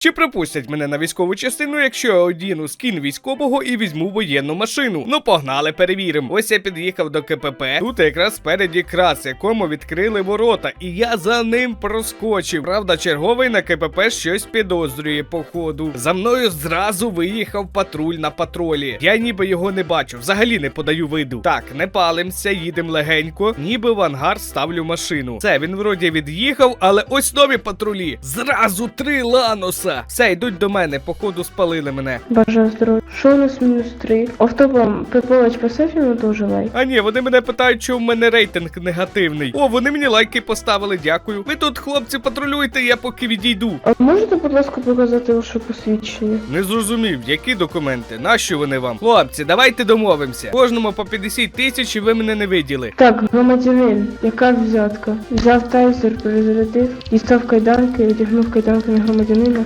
Чи припустять мене на військову частину, якщо я одіну скін військового і візьму воєнну машину? Ну погнали, перевіримо. Ось я під'їхав до КПП. Тут якраз спереді крас, якому відкрили ворота, і я за ним проскочив. Правда, черговий на КПП щось підозрює, походу. За мною зразу виїхав патруль на патролі. Я ніби його не бачу, взагалі не подаю виду. Так, не палимося, їдемо легенько, ніби в ангар ставлю машину. Це він вроді від'їхав, але ось нові патрулі. Зразу три ланоса. Все, йдуть до мене, походу спалили мене. Бажаю здоров'я. Що у нас мінус 3? Автопом Пепович поставь йому дуже лайк. А ні, вони мене питають, що в мене рейтинг негативний. О, вони мені лайки поставили, дякую. Ви тут, хлопці, патрулюйте, я поки відійду. А можете, будь ласка, показати ваше посвідчення? Не зрозумів, які документи, нащо вони вам? Хлопці, давайте домовимося. Кожному по 50 тисяч і ви мене не виділи. Так, громадянин, яка взятка? Взяв тайзер, перезарядив, дістав кайданки, одягнув кайданки на громадянина.